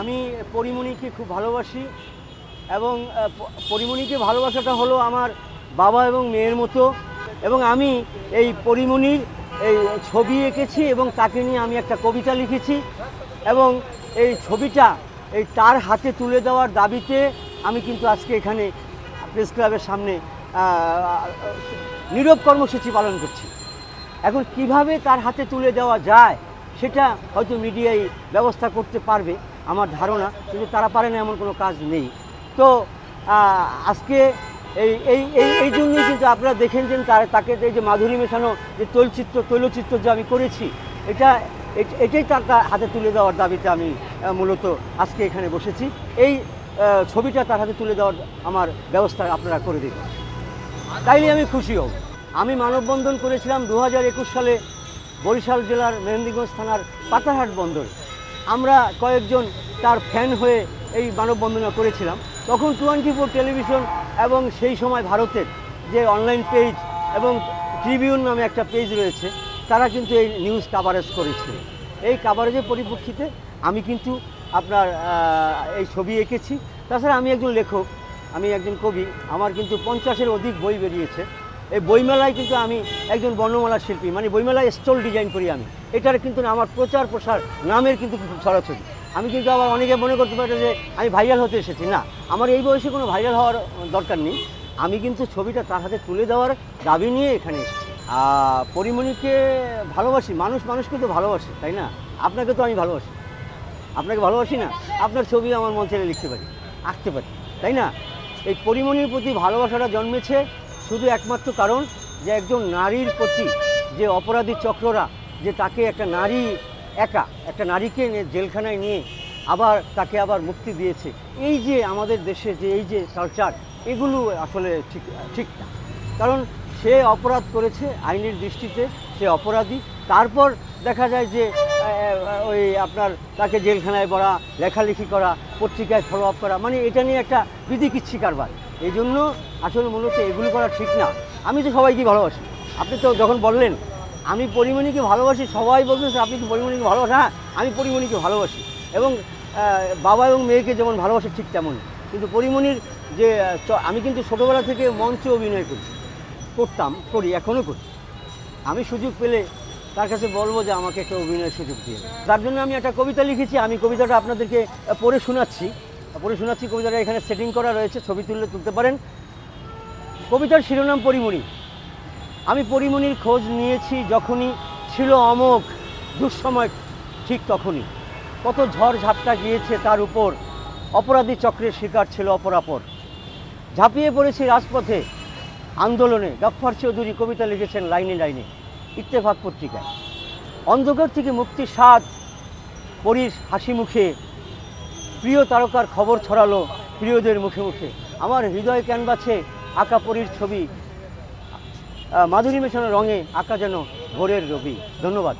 আমি পরিমণিকে খুব ভালোবাসি এবং পরিমণিকে ভালোবাসাটা হলো আমার বাবা এবং মেয়ের মতো এবং আমি এই পরিমণির এই ছবি এঁকেছি এবং তাকে নিয়ে আমি একটা কবিতা লিখেছি এবং এই ছবিটা এই তার হাতে তুলে দেওয়ার দাবিতে আমি কিন্তু আজকে এখানে প্রেস ক্লাবের সামনে নীরব কর্মসূচি পালন করছি। এখন কীভাবে তার হাতে তুলে দেওয়া যায় সেটা হয়তো মিডিয়ায় ব্যবস্থা করতে পারবে। আমার ধারণা, কিন্তু তারা পারে না এমন কোনো কাজ নেই। তো আজকে এই এই এই এই জন্যই কিন্তু আপনারা দেখেন যে তার, তাকে এই যে মাধুরী মেশানো যে তৈলচিত্র তৈলচিত্র যে আমি করেছি, এটা এটাই তার হাতে তুলে দেওয়ার দাবিতে আমি মূলত আজকে এখানে বসেছি। এই ছবিটা তার হাতে তুলে দেওয়ার আমার ব্যবস্থা আপনারা করে দেবেন তাইলে আমি খুশি হব। আমি মানববন্ধন করেছিলাম দু হাজার একুশ সালে বরিশাল জেলার মেহেন্দিগঞ্জ থানার পাতারহাট বন্দরে। আমরা কয়েকজন তার ফ্যান হয়ে এই মানববন্ধনা করেছিলাম। তখন টোয়েন্টি ফোর টেলিভিশন এবং সেই সময় ভারতের যে অনলাইন পেজ এবং ট্রিবিউন নামে একটা পেজ রয়েছে, তারা কিন্তু এই নিউজ কাভারেজ করেছিল। এই কাভারেজের পরিপ্রেক্ষিতে আমি কিন্তু আপনার এই ছবি এঁকেছি। তাছাড়া আমি একজন লেখক, আমি একজন কবি, আমার কিন্তু পঞ্চাশের অধিক বই বেরিয়েছে। এই বইমেলায় কিন্তু আমি একজন বর্ণমালা শিল্পী মানে বইমেলায় স্টল ডিজাইন করি আমি। এটার কিন্তু আমার প্রচার প্রসার নামের কিন্তু ছড়াছড়ি। আমি কিন্তু আবার অনেকে মনে করতে পারে যে আমি ভাইরাল হতে এসেছি। না, আমার এই বয়সে কোনো ভাইরাল হওয়ার দরকার নেই। আমি কিন্তু ছবিটা তার হাতে তুলে দেওয়ার দাবি নিয়ে এখানে এসেছি। পরিমণিকে ভালোবাসি, মানুষ মানুষকে তো ভালোবাসে, তাই না? আপনাকে তো আমি ভালোবাসি। আপনাকে ভালোবাসি না? আপনার ছবি আমার মন ছেড়ে লিখতে পারি, আঁকতে পারি, তাই না? এই পরিমণির প্রতি ভালোবাসাটা জন্মেছে শুধু একমাত্র কারণ যে একজন নারীর প্রতি যে অপরাধী চক্ররা, যে তাকে একটা নারী একা, একটা নারীকে নিয়ে জেলখানায় নিয়ে আবার তাকে আবার মুক্তি দিয়েছে। এই যে আমাদের দেশে যে এই যে কালচার এগুলো আসলে ঠিক ঠিক না। কারণ সে অপরাধ করেছে আইনের দৃষ্টিতে, সে অপরাধী। তারপর দেখা যায় যে ওই আপনার তাকে জেলখানায় পড়া, লেখালেখি করা, পত্রিকায় ফলো আপ করা মানে এটা নিয়ে একটা বিধিকিচ্ছি কারবার। এই জন্য আসলে মূলত এগুলো করা ঠিক না। আমি তো সবাইকে ভালোবাসি। আপনি তো যখন বললেন, আমি পরিমণিকে ভালোবাসি, সবাই বলতেছে আপনি কি পরিমণিকে ভালোবাসেন? হ্যাঁ আমি পরিমণিকে ভালোবাসি। এবং বাবা এবং মেয়েকে যেমন ভালোবাসে ঠিক তেমনই। কিন্তু পরিমণির যে আমি কিন্তু ছোটোবেলা থেকে মঞ্চে অভিনয় করি, করতাম, করি এখনও করি। আমি সুযোগ পেলে তার কাছে বলব যে আমাকে একটা অভিনয়ের সুযোগ দিয়ে তার জন্য আমি একটা কবিতা লিখেছি, আমি কবিতাটা আপনাদেরকে পড়ে শোনাচ্ছি। পড়ে শোনাচ্ছি, কবিতাটা এখানে সেটিং করা রয়েছে, ছবি তুললে তুলতে পারেন। কবিতার শিরোনাম পরিমণি। আমি পরিমণির খোঁজ নিয়েছি, যখনই ছিল অমোঘ, দুঃসময় ঠিক তখনই। কত ঝড় ঝাপটা গিয়েছে তার উপর, অপরাধী চক্রের শিকার ছিল অপরাপর। ঝাঁপিয়ে পড়েছি রাজপথে, আন্দোলনে। গফফার চৌধুরী কবিতা লিখেছেন লাইনে লাইনে। ইত্তেফাক পত্রিকায়। অন্ধকার থেকে মুক্তির স্বাদ পরিস হাসি মুখে। প্রিয় তারকার খবর ছড়ালো প্রিয়দের মুখে মুখে। আমার হৃদয় ক্যানভাসে আঁকা পরির ছবি। মাধুরী মেশানো রঙে আঁকা যেন ভোরের রবি। ধন্যবাদ।